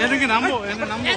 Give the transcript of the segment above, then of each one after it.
얘는 게 남보, 얘는 남보.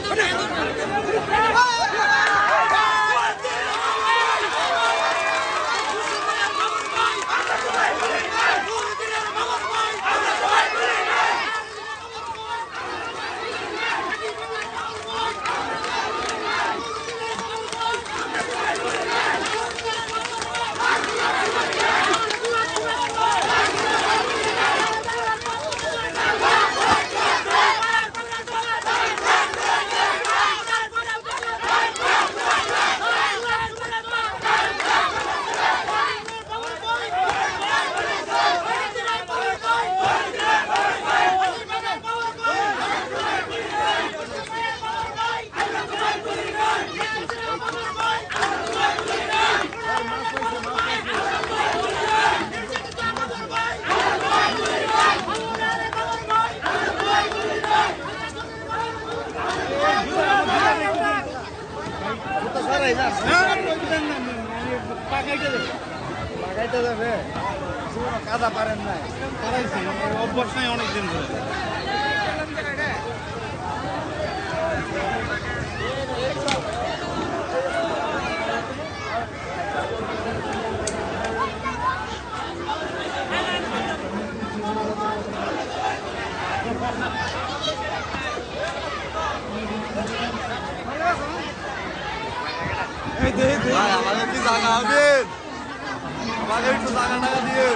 লাগাইতে যাবে কাদা পারেন না করাইছি অভ্যাস নাই অনেক দিন ধরে ভাই আমাদের কি জায়গা হবেন আমাদের একটু জায়গা টাকা দিয়ে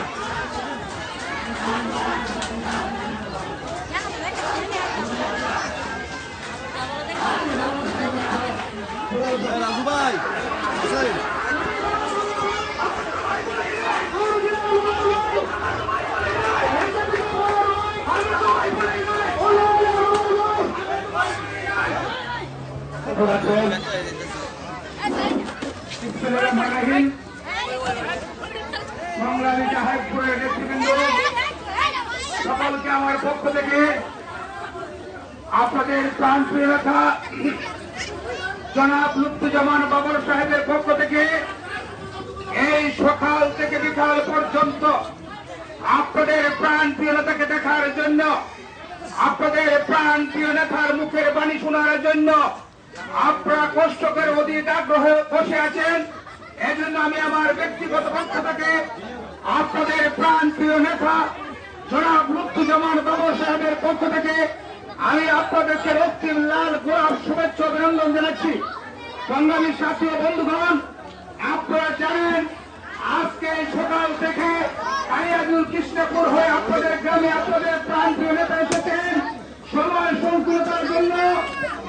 রাজু ভাই আছেন? সংগ্রামী জাহাজপুরের নেতৃবৃন্দ সকলকে আমার পক্ষ থেকে আপনাদের প্রাণ প্রিয়তা জনাব লুপ্তুজামান বাবর সাহেবের পক্ষ থেকে এই সকাল থেকে বিকাল পর্যন্ত আপনাদের প্রাণ প্রিয়তাকে দেখার জন্য, আপনাদের প্রাণ প্রিয় নেতার মুখের বাণী শোনার জন্য আপনারা কষ্ট করে অধীর আগ্রহে বসে আছেন, এজন্য আমি আমার ব্যক্তিগত পক্ষ থেকে আপনাদের প্রাণ প্রিয় নেতা, জনাব লুপ্তুজামান বাবর সাহেবের পক্ষ থেকে আমি আপনাদেরকে রক্তিম লাল গোলাপ শুভেচ্ছা অভিনন্দন জানাচ্ছি। সংগ্রামী সাথী বন্ধুগণ, আপনারা জানেন, আজকে সকাল থেকে কালিয়াজুল কৃষ্ণপুর হয়ে আপনাদের গ্রামে আপনাদের প্রাণ প্রিয় নেতা এসেছেন। সময় সংকুলতার জন্য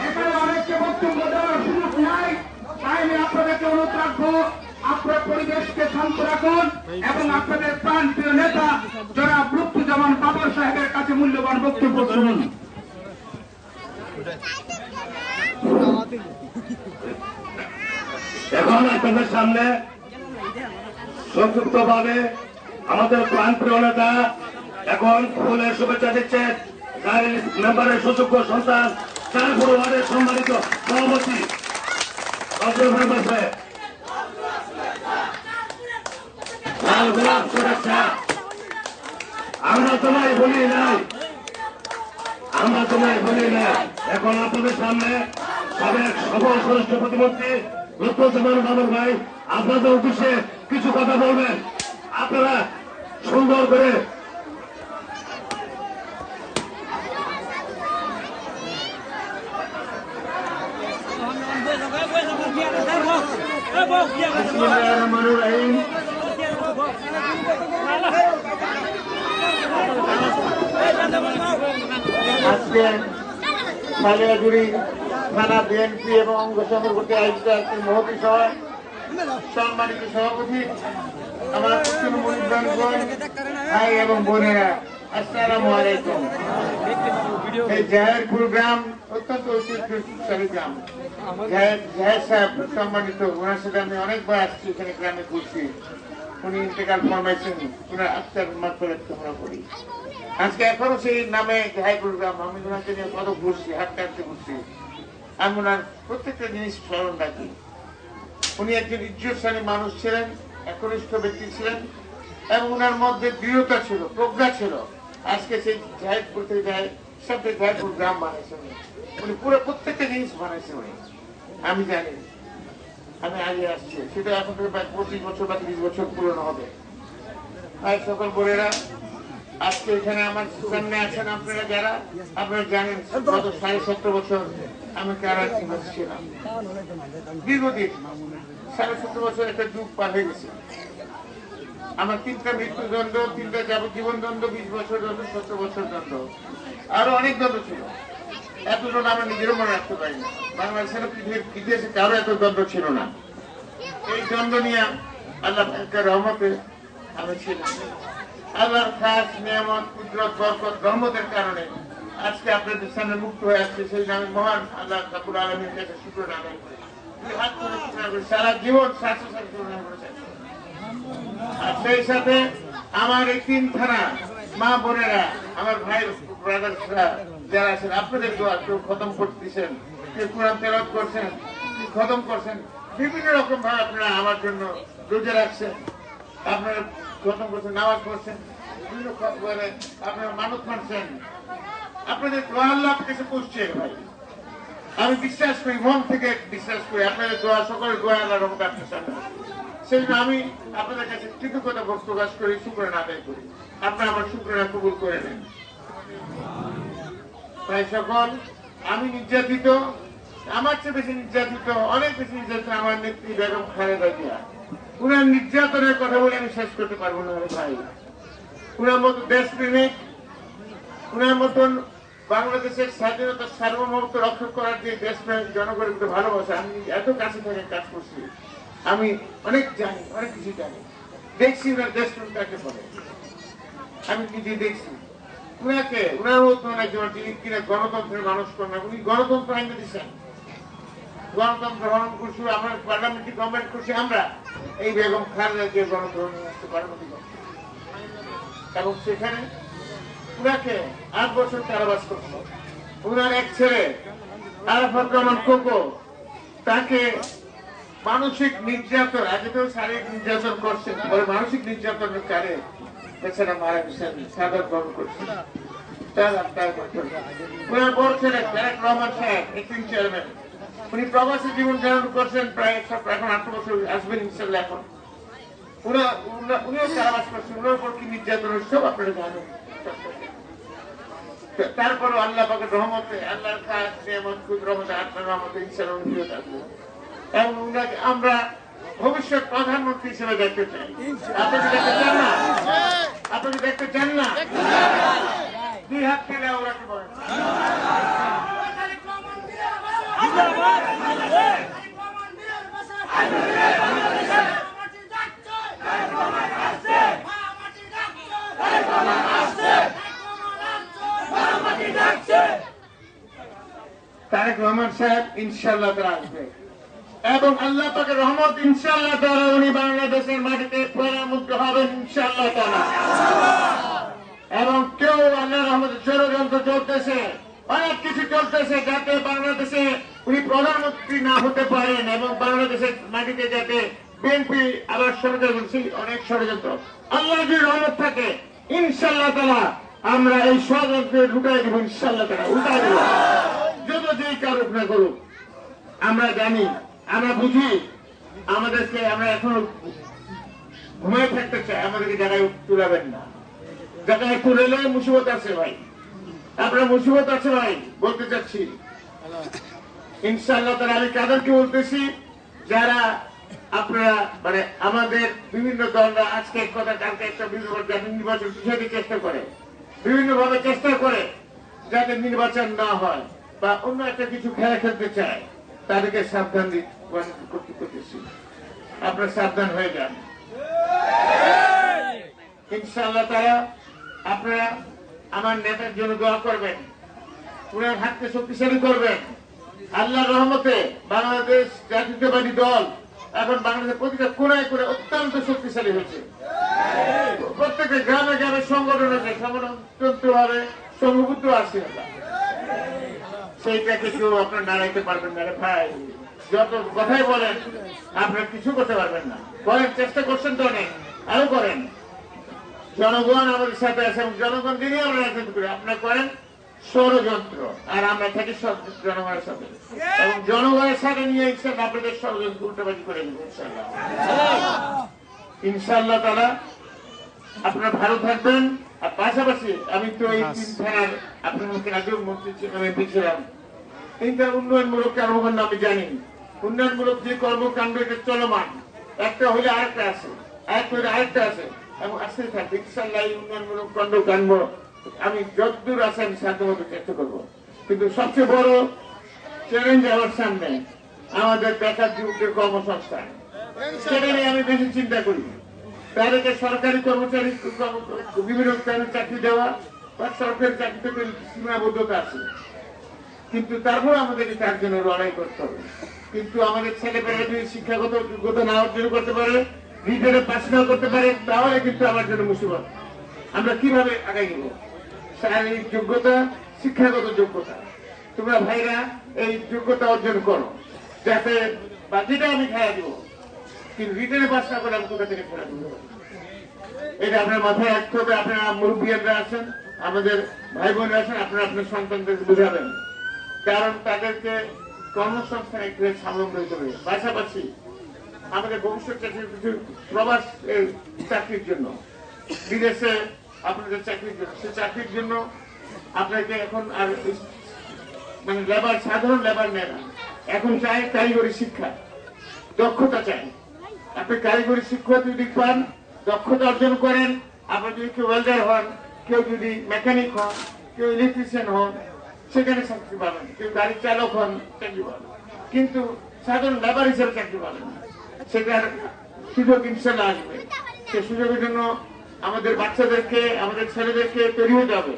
এখানে অনেককে বক্তব্য দেওয়ার সুযোগ নাই তাই আমি আপনাদেরকে অনুরোধ রাখব আপনার পরিবেশকে শান্ত রাখুন এবং আপনাদের প্রাণ প্রিয় নেতা যারা লুপ্তুজামান বাবর সাহেবের কাছে মূল্যবান বক্তব্য শুনুন। এখন আপনাদের সামনে সংক্ষিপ্ত ভাবে আমাদের প্রাণ প্রিয় নেতা এখন ফুলের শুভেচ্ছা দিচ্ছেন মেম্বারের সুযোগ্য সন্তান চারপুর ওয়ার্ডের সম্মানিত সভাপতি। অগ্রভাগ লাল গোলাপ সুরক্ষা আমরা তোমায় বলি নাই। আমরা তোমায় বলি না এখন আপনাদের সামনে সাবেক সফল স্বরাষ্ট্র প্রতিমন্ত্রী লক্ষ্মণ বাবুর ভাই আপনাদের উদ্দেশ্যে কিছু কথা বলবেন। আপনারা সুন্দর করে আজকে সালিয়াগুড়ি থানা বিএনপি এবং অঙ্গ সংগঠনটি আয়োজিত একটি মহতি সভা সম্মানিত সভাপতি আমার তৃণমূল ভাই এবং বোনেরা, আসসালামু আলাইকুম। এই জাহেরপুর গ্রাম অত্যন্ত ঐতিহ্যশালী গ্রাম। জাহেদ সাহেব সম্মানিত ওনার সাথে আমি অনেকবার আসছি, এখানে গ্রামে ঘুরছি। উনি ইন্তেকাল ফরমাইছেন ওনার আত্মার মাত্রার কামনা করি আজকে এখনও সেই নামে গ্রাম আমি ওনাকে নিয়ে কত ঘুরছি হাত কাটতে ঘুরছি। আমি ওনার প্রত্যেকটা জিনিস স্মরণ রাখি। উনি একজন ইজ্জতশালী মানুষ ছিলেন, একনিষ্ঠ ব্যক্তি ছিলেন, এবং ওনার মধ্যে দৃঢ়তা ছিল, প্রজ্ঞা ছিল। আজকে সেই জাহেদপুর থেকে জাহেদ সবচেয়ে জয়পুর গ্রাম বানাইছে উনি। উনি পুরো প্রত্যেকটা জিনিস বানাইছে উনি। আমি জানি, আমি আগে আসছি। সেটা এখন থেকে পঁচিশ বছর বা ত্রিশ বছর পুরনো হবে। ভাই সকল বোনেরা আজকে এখানে আমার সামনে আছেন আপনারা যারা, আপনারা জানেন গত সাড়ে সতেরো বছর আমি কারাচিমে ছিলাম। দীর্ঘদিন, সাড়ে সতেরো বছর একটা যুগ পার হয়ে গেছে। আমার তিনটা মৃত্যুদণ্ড, তিনটা যাবজ্জীবন দণ্ড, বিশ বছর দণ্ড, সতেরো বছর দণ্ড। আরও অনেক দণ্ড ছিল। এত দণ্ড আমরা নিজেরও মনে রাখতে পারি না। বাংলাদেশের ইতিহাসে কারও এত দণ্ড ছিল না। এই দণ্ড নিয়ে আল্লাহ রহমতে আমি ছিলাম। আল্লাহর খাস নিয়ামত, কুদরত, বরকত, রহমতের কারণে আজকে আপনাদের সামনে মুক্ত হয়ে আসছে। সেই নামে মহান আল্লাহ কাপুর আলমীর কাছে শুক্র সারা জীবন আর সেই সাথে আমার এই তিন থানা, মা বোনেরা, আমার ভাই ব্রাদার্সরা যারা আছেন, আপনাদের দোয়া কেউ খতম করতেছেন, কেউ কোরআন তেলাওয়াত করছেন, কেউ খতম করছেন, বিভিন্ন রকম ভাবে আপনারা আমার জন্য রোজা রাখছেন, আপনারা খতম করছেন, নামাজ পড়ছেন। আল্লাহ আমি বিশ্বাস করি, মন থেকে বিশ্বাস করি, আপনাদের দোয়া, সকলের দোয়া আল্লাহর রহমতে আপনার সামনে সেই জন্য আমি আপনাদের কাছে কৃতজ্ঞতা প্রকাশ করি, শুক্রানা আদায় করি। আপনারা আমার শুক্রানা কবুল করে নেন। তাই সকল, আমি নির্যাতিত, আমার চেয়ে বেশি নির্যাতিত, অনেক বেশি নির্যাতিত আমার নেত্রী বেগম খালেদা জিয়া। উনার নির্যাতনের কথা বলে আমি শেষ করতে পারব না ভাই। উনার মতো দেশপ্রেমিক উনার মতন বাংলাদেশের স্বাধীনতা সার্বভৌমত্ব রক্ষা করার যে দেশপ্রেমিক জনগণের প্রতি ভালোবাসা, আমি এত কাছে থেকে কাজ করছি। আমি অনেক জানি, অনেক কিছু জানি। দেখছি উনার দেশপ্রেম কাকে বলে। আমি নিজে দেখছি। উনাকে উনার মতো একজন যিনি কিনা গণতন্ত্রের মানুষ করেন উনি গণতন্ত্র আইনে দিচ্ছেন গণতন্ত্র হরণ করছি আমরা পার্লামেন্টে গভর্নমেন্ট করছি আমরা এই বেগম খালেদা যে গণতন্ত্র নিয়ে আসতে পার্লামেন্টে এবং সেখানে উনাকে আট বছর কারাবাস করছিল উনার এক ছেলে, আরাফাত রহমান কোকো তাকে মানসিক নির্যাতন, আগে তো শারীরিক নির্যাতন করছেন, পরে মানসিক নির্যাতনের কারে বেচারা মারা গেছেন সাদর গ্রহণ বছর উনার বড় ছেলে, তারেক রহমান সাহেব চেয়ারম্যান। উনি প্রবাসী জীবন ধারণ করছেন প্রায়, এখন আট বছর আসবেন ইনশাল্লাহ এখন। উনিও কারাবাস করছেন উনার উপর কি নির্যাতন হচ্ছে সব আপনারা জানেন তারপরে আল্লাহ পাকের রহমতে আল্লাহর খাস নিয়ামত কুদ রহমতে আপনার রহমতে ইনশাল্লাহ উনি ফিরে এবং উনাকে আমরা ভবিষ্যৎ প্রধানমন্ত্রী হিসেবে দেখতে চাই। আপনি দেখতে চান না? আপনি দেখতে চান না? দুই হাত পেলে ওরাকে বলেন তারেক রহমান সাহেব ইনশাল্লাহ তারা আসবে। এবং আল্লাহ পাকের রহমত ইনশাল্লাহ তারা উনি বাংলাদেশের মাটিতে প্রধানমন্ত্রী হবেন ইনশাল্লাহ তারা। এবং কেউ আল্লাহ রহমতের ষড়যন্ত্র চলতেছে, অনেক কিছু চলতেছে যাতে বাংলাদেশে উনি প্রধানমন্ত্রী না হতে পারেন এবং বাংলাদেশের মাটিতে যাতে বিএনপি আবার ষড়যন্ত্র অনেক ষড়যন্ত্র। আল্লাহ যদি রহমত থাকে ইনশাল্লাহ তালা আমরা এই ষড়যন্ত্র ঢুকাই দিব ইনশাল্লাহ তালা উল্টাই যত যেই কারুক না করুক, আমরা জানি, আমরা বুঝি, আমাদেরকে আমরা এখনও ঘুমিয়ে থাকতে চাই, আমাদেরকে জায়গায় তুলাবেন না। জায়গায় তুলেলে মুসিবত আছে ভাই। আপনার মুসিবত আছে ভাই, বলতে চাচ্ছি। ইনশাআল্লাহ তারা আমি কাদেরকে বলতেছি, যারা আপনারা মানে আমাদের বিভিন্ন দলরা আজকে এক কথা কালকে একটা বিভিন্ন নির্বাচন পিছাতে চেষ্টা করে। বিভিন্ন ভাবে চেষ্টা করে যাতে নির্বাচন না হয় বা অন্য একটা কিছু খেলা খেলতে চায়, তাদেরকে সাবধান করতেছি আপনারা সাবধান হয়ে যান। ইনশাআল্লাহ তারা আপনারা আমার নেতার জন্য দোয়া করবেন। উনার হাতকে শক্তিশালী করবেন। আল্লাহর রহমতে বাংলাদেশ জাতীয়তাবাদী দল এখন বাংলাদেশের প্রতিটা কোনায় করে অত্যন্ত শক্তিশালী হয়েছে। প্রত্যেকটা গ্রামে গ্রামে সংগঠন আছে, সংগঠন ভাবে সংঘবদ্ধ আছে। সেইটাকে কেউ আপনার নাড়াইতে পারবেন না ভাই। যত কথাই বলেন, আপনার কিছু করতে পারবেন না। করেন চেষ্টা করছেন তো অনেক। আরও করেন। জনগণ আমাদের সাথে আছে এবং জনগণ দিনই আমরা রাজনীতি করি আপনার করেন ষড়যন্ত্র। আর আমরা থাকি জনগণের সাথে। এবং জনগণের সাথে নিয়ে ইনশাল্লাহ আপনাদের ষড়যন্ত্র উল্টাবাজি করে দেবো ইনশাল্লাহ ইনশাল্লাহ তারা আপনারা ভালো থাকবেন, আর পাশাপাশি আমি তো এই থানার আপনার মুখে আগেও মন্ত্রী ছিলাম এমপি ছিলাম তিনটা উন্নয়নমূলক কর্মকাণ্ড আমি জানি। উন্নয়নমূলক যে কর্মকাণ্ড, এটা চলমান। একটা হলে আরেকটা আছে, আরেকটা হলে আরেকটা আছে। এবং আসতে থাকবে ইনশাল্লাহ এই উন্নয়নমূলক আমি যতদূর আছে আমি সাধ্যমতো চেষ্টা করব। কিন্তু সবচেয়ে বড় চ্যালেঞ্জ আমার সামনে, আমাদের বেকার যুবকের কর্মসংস্থান। সেটা নিয়ে আমি বেশি চিন্তা করি তাদেরকে সরকারি কর্মচারী বিভিন্ন স্থানে চাকরি দেওয়া বা সরকারি চাকরিতে সীমাবদ্ধতা আছে। কিন্তু তারপর আমাদেরকে তার জন্য লড়াই করতে হবে। কিন্তু আমাদের ছেলেমেয়েরা যদি শিক্ষাগত যোগ্যতা না অর্জন করতে পারে রিটার্নে পাস না করতে পারে, তাহলে কিন্তু আমার জন্য মুসিবত। আমরা কীভাবে আগাই নেব? শারীরিক যোগ্যতা, শিক্ষাগত যোগ্যতা। তোমরা ভাইরা, এই যোগ্যতা অর্জন করো। যাতে বাকিটা আমি খাইয়া দিব। কিন্তু রিটার্নে পাস না আমি কোথা থেকে এটা আপনার মাথায় রাখতে হবে আপনারা মুরব্বীরা আছেন, আমাদের ভাই বোনরা আছেন, আপনারা আপনার সন্তানদের বুঝাবেন। কারণ তাদেরকে কর্মসংস্থান একটু দিতে হবে। পাশাপাশি আমাদের ভবিষ্যৎ চাকরির কিছু প্রবাস চাকরির জন্য। বিদেশে আপনাদের চাকরির জন্য। সে চাকরির জন্য আপনাকে এখন আর মানে লেবার সাধারণ লেবার নেয় না। এখন চাই কারিগরি শিক্ষা, দক্ষতা চাই। আপনি কারিগরি শিক্ষা যদি পান, দক্ষতা অর্জন করেন আপনার যদি কেউ ওয়েল্ডার হন, কেউ যদি মেকানিক হন, কেউ ইলেকট্রিশিয়ান হন, সেখানে চাকরি পাবেন। কেউ গাড়ি চালক হন, চাকরি পাবেন। কিন্তু সাধারণ লেবার হিসেবে চাকরি পাবেন সেটার সুযোগ ইনশাল্লাহ আসবে। সে সুযোগের জন্য আমাদের বাচ্চাদেরকে, আমাদের ছেলেদেরকে তৈরি হতে হবে।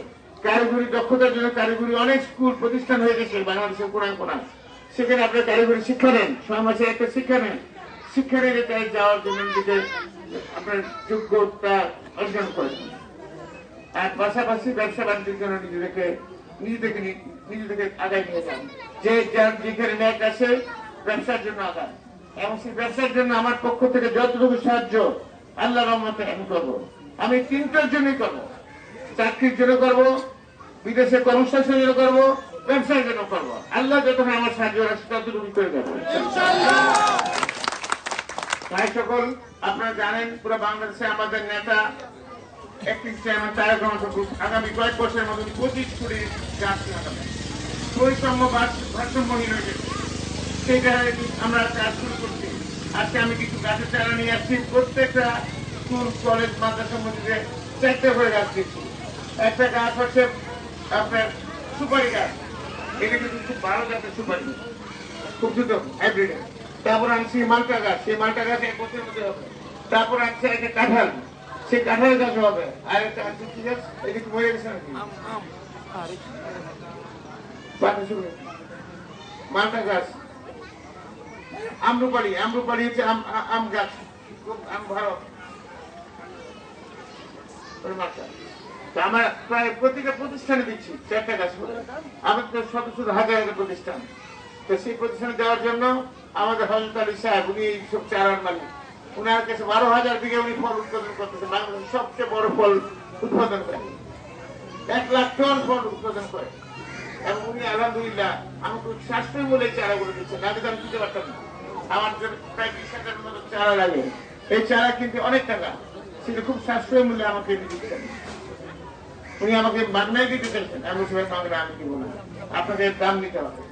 কারিগরি দক্ষতার জন্য কারিগরি অনেক স্কুল প্রতিষ্ঠান হয়ে গেছে বাংলাদেশের কোনায় কোনায়। সেখানে আপনার কারিগরি শিক্ষা নেন, ছয় মাসে একটা শিক্ষা নেন। শিক্ষা নিয়ে তাই যাওয়ার জন্য নিজেকে আপনার যোগ্যতা অর্জন করেন আর পাশাপাশি ব্যবসা বাণিজ্যের জন্য নিজেদেরকে নিজেদেরকে নিজেদেরকে আগায় নিয়ে যান। যে যার যেখানে ন্যাক আছে, ব্যবসার জন্য আগান এবং সেই ব্যবসার জন্য আমার পক্ষ থেকে যতটুকু সাহায্য আল্লাহ রহমতে আমি করব। আমি তিনটার জন্যই করব। চাকরির জন্য করব, বিদেশে কর্মসংস্থানের জন্য করব, ব্যবসার জন্য করব। আল্লাহ যতক্ষণ আমার সাহায্য রাখছে ততটুকু করে দেবো। ভাই সকল, আপনারা জানেন পুরো বাংলাদেশে আমাদের নেতা রহমান আগামী কয়েক বছরের মধ্যে পঁচিশ কোটি গাছ লাগাবেন ভারসাম্যহীন হয়ে সেই জায়গায় আমরা কাজ শুরু করছি? আজকে আমি কিছু গাছের চারা নিয়ে আসছি। প্রত্যেকটা স্কুল, কলেজ মাদ্রাসা মসজিদে চারটে করে গাছ দিচ্ছি। একটা গাছ হচ্ছে আপনার সুপারি গাছ। এটা কিন্তু খুব ভালো জাতের সুপারি। খুব দ্রুত হাইব্রিড তারপর আনছি মালটা গাছ সেই মালটা গাছ এক বছরের মধ্যে হবে। তারপর আনছি একটা কাঁঠাল সেই কাঁঠাল গাছ হবে। আর একটা আনছি কি গাছ এটা কি মরে গেছে নাকি? মালটা গাছ। আমরুপালি আমরুপালি হচ্ছে আম গাছ। খুব আম ভালো। আমরা প্রায় প্রতিটা প্রতিষ্ঠানে দিচ্ছি চারটা গাছ। করে আমাদের শত শত হাজার হাজার প্রতিষ্ঠান। তো সেই প্রতিষ্ঠানে দেওয়ার জন্য আমাদের হজরত আলী সাহেব, উনি এই সব চারার মালিক। উনার কাছে বারো হাজার বিঘে উনি ফল উৎপাদন করতেছে, বাংলাদেশের সবচেয়ে বড় ফল উৎপাদন করে। এক লাখ টন ফল উৎপাদন করে। এবং উনি আলহামদুলিল্লাহ আমাকে সাশ্রয় মূল্যে চারাগুলো দিচ্ছেন। না আমি দিতে পারতাম না। আমার প্রায় বিশ হাজার মতো চারা লাগে। এই চারা কিন্তু অনেক টাকা। সেটা খুব সাশ্রয় মূল্যে আমাকে দিচ্ছেন। উনি আমাকে মাগনায় দিতে চাইছেন। বলছি, ভাই আমি দিব না। আপনাকে দাম নিতে হবে।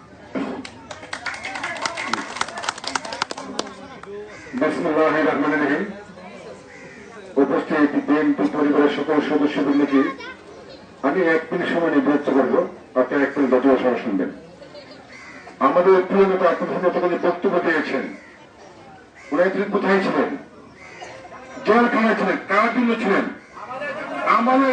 বিসমুল্লাহ রহমান রহিম। উপস্থিত বিএনপি পরিবারের সকল সদস্যবৃন্দকে আমি এক মিনিট সময় নির্ধারিত করব। আপনারা এক মিনিট বক্তব্য সময় শুনবেন। আমাদের প্রিয় নেতা এখন যতগুলি বক্তব্য ওরা একদিন কোথায় ছিলেন? জেলখানায় ছিলেন, কার জন্য ছিলেন? আমাদের